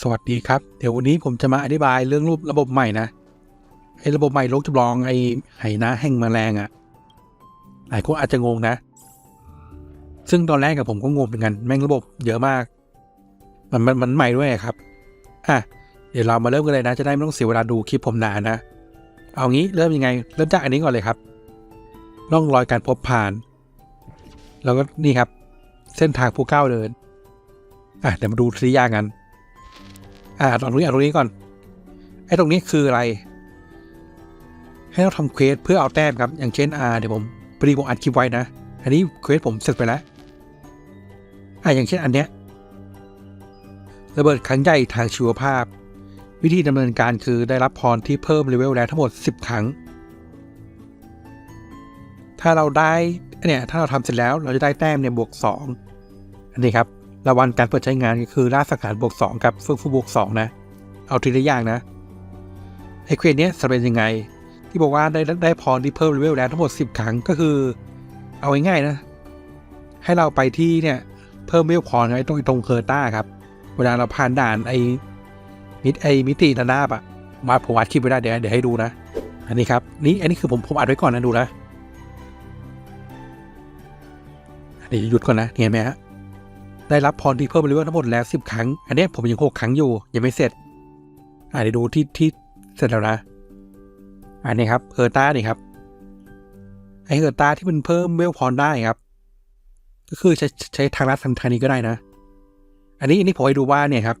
สวัสดีครับ เดี๋ยววันนี้ผมจะมาอธิบายเรื่องรูประบบใหม่นะไอ้ระบบใหม่โลกจำลองไอ้ไหนาแห่งแมลงอะ่ะหลายคนอาจจะงงนะ ซึ่งตอนแรกกับผมก็งงเหมือนกันแม่งระบบเยอะมาก มันมันมันใหม่ด้วยครับอะเดี๋ยวเรามาเริ่มกันเลยนะ จะได้ไม่ต้องเสียเวลาดูคลิปผมนานนะ เอางี้เริ่มยังไง เริ่มจากอันนี้ก่อนเลยครับร่องรอยการพบผ่าน แล้วก็นี่ครับ เส้นทางผู้ก้าวเดินอะเดี๋ยวมาดูทีละอย่ากัน อ่าตรงนี้อ่าตรงนี้ก่อน ไอ้ตรงนี้คืออะไร ให้เราทำเควสเพื่อเอาแต้มครับ อย่างเช่นอ่าเดี๋ยวผมพอดีผมอัดคลิปไว้นะ อันนี้เควสผมเสร็จไปแล้วอ่าอย่างเช่นอันเนี้ยระเบิดครั้งใหญ่ทางชีวภาพ วิธีดำเนินการคือได้รับพรที่เพิ่มเลเวลแล้วทั้งหมด 10 ครั้ง ถ้าเราได้เนี่ยถ้าเราทำเสร็จแล้วเราจะได้แต้มเนี่ยบวก 2 อันนี้ครับ รางวัลการเปิดใช้งานก็คือล่าสังหารบวกสองกับเฟื่องฟูบวกสองนะ เอาทีละอย่างนะไอเควสเนี้ยสำเร็จยังไง ที่บอกว่าได้ได้พรที่เพิ่มเลเวลแล้วทั้งหมด 10 ครั้งก็คือ เอาง่ายๆนะ ให้เราไปที่เนี่ยเพิ่มเลเวลพรไอ้ตรงไอตรงเคอร์ต้าครับ เวลาเราผ่านด่านไอมิดไอมิติระนาบอะมาผมอัดคลิปไว้ได้เดี๋ยวเดี๋ยวให้ดูนะ อันนี้ครับนี่อันนี้คือผมผมอัดไว้ก่อนนะดูนะเดี๋ยวหยุดก่อนนะเห็นไหมฮะ ได้รับพรที่เพิ่มเลเวลทั้งหมดแล้วสิบครั้ง อันนี้ผมยังหกครั้งอยู่ ยังไม่เสร็จ อ่าเดี๋ยวดูที่ที่เสร็จแล้วนะ อันนี้ครับเออร์ต้านี่ครับไอเออร์ต้าที่มันเพิ่มเวลพรได้ครับ ก็คือใช้ใช้ทางลัดทางทางนี้ก็ได้นะ อันนี้อันนี้ผมให้ดูว่าเนี่ยครับ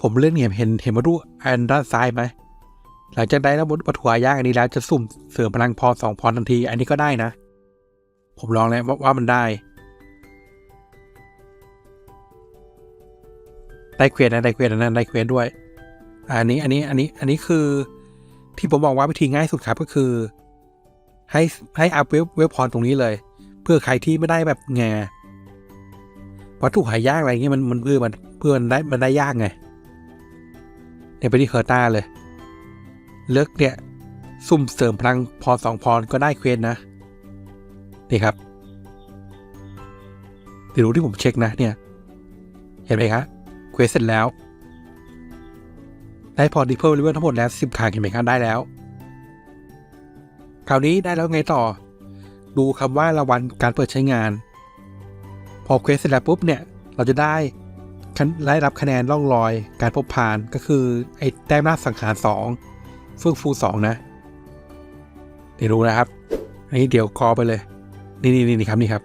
ผมเลื่อนเห็นเห็นเห็นมาดูอันด้านซ้ายไหมหลังจากได้แล้ววัตถุหายากอันนี้แล้วจะสุ่มเสริมพลังพรสองพรทันที อันนี้ก็ได้นะ ผมลองแล้วว่ามันได้ ได้เควสนะได้เควสนะได้เควสด้วย อันนี้อันนี้อันนี้อันนี้คือที่ผมบอกว่าวิธีง่ายสุดครับก็คือ ให้ให้อัพเวลเวลพรตรงนี้เลย เพื่อใครที่ไม่ได้แบบแงวัตถุหายากอะไรเงี้ยมันมันเพื่อมันเพื่อมันได้มันได้ยากไงเนี่ยไปที่เคอร์ต้าเลย เลือกเนี่ยสุ่มเสริมพลังพรสองพรก็ได้เควสนะ นี่ครับเดี๋ยวดูที่ผมเช็คนะเนี่ย เห็นไหมครับ เควสเสร็จแล้ว ได้พอดีเพิ่มเลเวลทั้งหมดแล้วสิบครั้งเห็นไหมครับได้แล้ว คราวนี้ได้แล้วไงต่อ ดูคำว่ารางวัลการเปิดใช้งาน พอเควสเสร็จแล้วปุ๊บเนี่ย เราจะได้คันได้รับคะแนนร่องรอยการพบผ่านก็คือ ไอ้แต้มหน้าสังหารสองเฟื่องฟูสองนะเดี๋ยวดูนะครับ อันนี้เดี๋ยวคอไปเลย นี่นี่นี่ครับนี่ครับ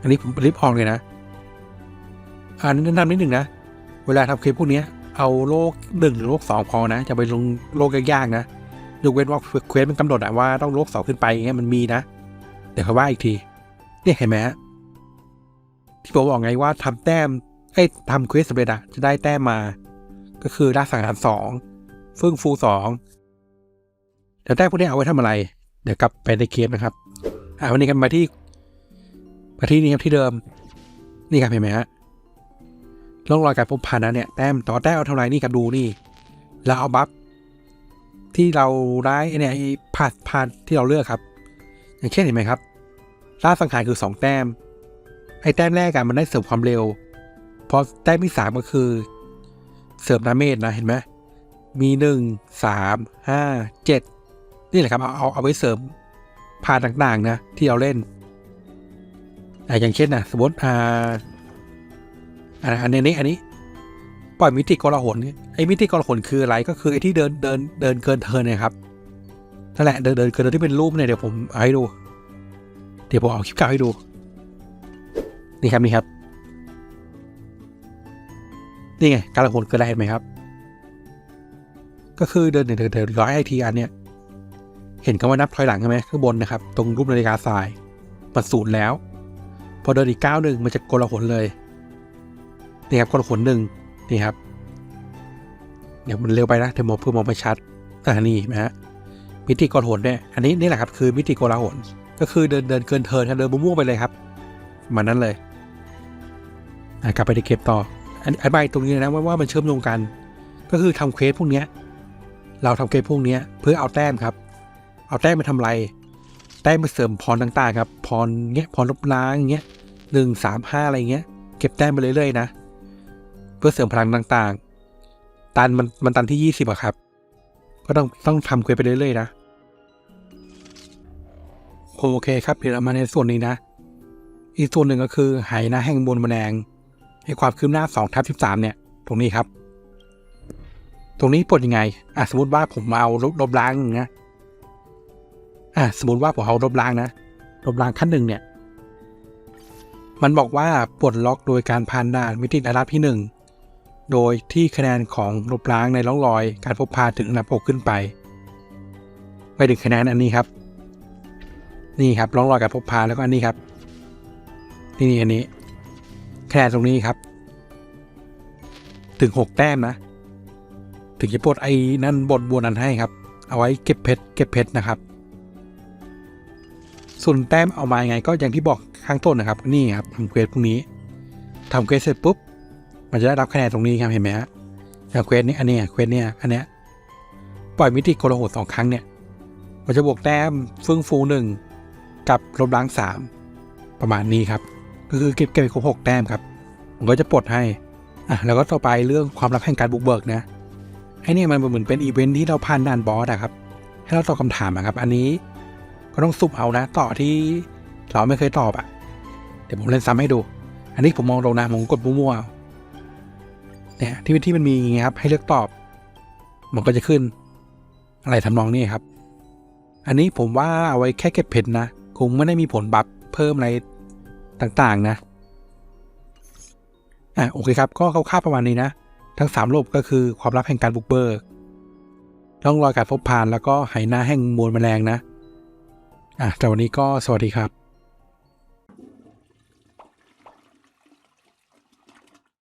อันนี้ผมรีบออกเลยนะ อ่านแนะนำนิดหนึ่งนะ เวลาทำคลิปพวกนี้เอาโลกหนึ่งหรือโลกสองพอนะ จะไปลงโลกยากๆนะยกเว้นว่าเควสมันกำหนดอะว่าต้องโลกสองขึ้นไปอย่างเงี้ยมันมีนะ เดี๋ยวเขาว่าอีกทีเนี่ยเห็นไหมฮะที่ผมบอกไงว่าทำแต้มไอ้ทำเควสสำเร็จอะจะได้แต้มมา ก็คือล่าสังหารสองฟื่งฟูสองเดี๋ยวแต้มพวกนี้เอาไว้ทำอะไร เดี๋ยวกลับไปในเกมนะครับอ่าวันนี้กันมาที่มาที่นี่ครับที่เดิม นี่ครับเห็นไหมฮะ ร่องรอยการพบผ่านนะเนี่ยแต้มต่อแต้มเอาเท่าไหร่นี่ครับดูนี่เราเอาบัฟที่เราได้เนี่ยไอ้ผ่านผ่านที่เราเลือกครับ อย่างเช่นเห็นไหมครับล่าสังหารคือสองแต้มไอ้แต้มแรกกันมันได้เสริมความเร็วพอแต้มที่สามก็คือ เสริมดาเมจนะเห็นไหมมีหนึ่งสามห้าเจ็ดนี่แหละครับเอาเอาเอาไว้เสริมผ่านต่างๆนะที่เราเล่นอ่าอย่างเช่นนะสมมติอ่า อันอันนี้อันนี้ปล่อยมิติกรหนไอ้มิติกรหนคืออะไรก็คือไอ้ที่เดินเดินเดินเกินเทินนะครับนั่นแหละเดินเดินเกินเทินที่เป็นรูปเนี่ยเดี๋ยวผมเอาให้ดู เดี๋ยวผมเอาคลิปเก่าให้ดู นี่ครับนี่ครับ นี่ไงกาหนคืออะไรเห็นไหมครับ ก็คือเดินเดินเดินเดินร้อยไอทีอันเนี้ยเห็นคำว่านับถอยหลังใช่ไหมข้างบนนะครับ ตรงรูปนาฬิกาทรายมันศูนย์แล้ว พอเดินอีกก้าวหนึ่งมันจะกลหนเลย นี่ครับคนขนหนึ่งนี่ครับเดี๋ยวมันเร็วไปนะเดี๋ยวมองเพื่อมองไม่ชัดอ่านี่นะฮะมิติกรหนเนี่ยอันนี้นี่แหละครับคือมิติกรหนก็คือเดินเดินเกินเทินครับเดินมั่วไปเลยครับมันนั้นเลยกลับไปในเก็บต่ออันอธิบายตรงนี้นะว่าว่ามันเชื่อมโยงกัน ก็คือทำเควสพวกเนี้ยเราทำเควสพวกเนี้ยเพื่อเอาแต้มครับ เอาแต้มไปทำไร แต้มไปเสริมพรต่างๆครับพรเงี้ยพรลบล้างอย่างเงี้ยหนึ่งสามห้าอะไรเงี้ยเก็บแต้มไปเรื่อยๆนะ พื่อเสริมพลังต่างๆ ตันมันมันตันที่ยี่สิบอะครับ ก็ต้องต้องทำเควสไปเรื่อยๆนะ โอเคครับเดี๋ยวเรามาในส่วนนี้นะ อีกส่วนหนึ่งก็คือไหนะแห่งมวลแมลงให้ความคืบหน้า2ทับ13เนี่ย ตรงนี้ครับ ตรงนี้ปลดยังไง อะสมมติว่าผมเอาลบล้างอย่งเงี้ยอะสมมติว่าผมเอาลบล้างนะลบล้างขั้นหนึ่งเนี่ยมันบอกว่าปลดล็อกโดยการผ่านด่านมิติระดับที่หนึ่ง โดยที่คะแนนของลบล้างในร่องรอย การพบพาถึงอันดับ 6 ขึ้นไป ไปถึงคะแนนอันนี้ครับ นี่ครับร่องรอยการพบพาแล้วก็อันนี้ครับ นี่นี่อันนี้คะแนนตรงนี้ครับ ถึงหกแต้มนะ ถึงจะปลดไอ้นั่นบทบัวนนั้นให้ครับ เอาไว้เก็บเพชรเก็บเพชรนะครับ ส่วนแต้มเอามายังไงก็อย่างที่บอกข้างต้นนะครับ นี่ครับทำเควสพวกนี้ทำเควสเสร็จปุ๊บ มันจะได้รับคะแนนตรงนี้ครับเห็นไหมฮะอย่างเควสนี้อันเนี้ยเควสเนี้ยอันเนี้ยปล่อยมิติโกลาหลสองครั้งเนี่ยมันจะบวกแต้มฟึ่งฟูหนึ่งกับลบล้างสามประมาณนี้ครับ ก็คือเก็บเก็บครบหกแต้มครับผมก็จะปลดให้อะแล้วก็ต่อไปเรื่องความลับแห่งการบุกเบิกนะไอ้นี่มันเหมือนเป็นอีเวนท์ที่เราผ่านด่านบอสอะครับให้เราตอบคำถามอะครับ อันนี้ก็ต้องซุบเอานะต่อที่เราไม่เคยตอบอะเดี๋ยวผมเล่นซ้ำให้ดู อันนี้ผมมองลงนะผมกดมั่วๆ เนี่ยที่ที่มันมีอย่างเงี้ยครับให้เลือกตอบ มันก็จะขึ้น อะไรทำนองนี้ครับ อันนี้ผมว่าเอาไว้แค่เก็บเพชรนะคงไม่ได้มีผลบัฟเพิ่มอะไรต่างๆนะอะโอเคครับ ก็คร่าวๆประมาณนี้นะ ทั้งสามโลบก็คือความลับแห่งการบุกเบิกร่องรอยการพบผ่านแล้วก็ไหหน้าแห่งมวลแมลงนะอะแต่วันนี้ก็สวัสดีครับ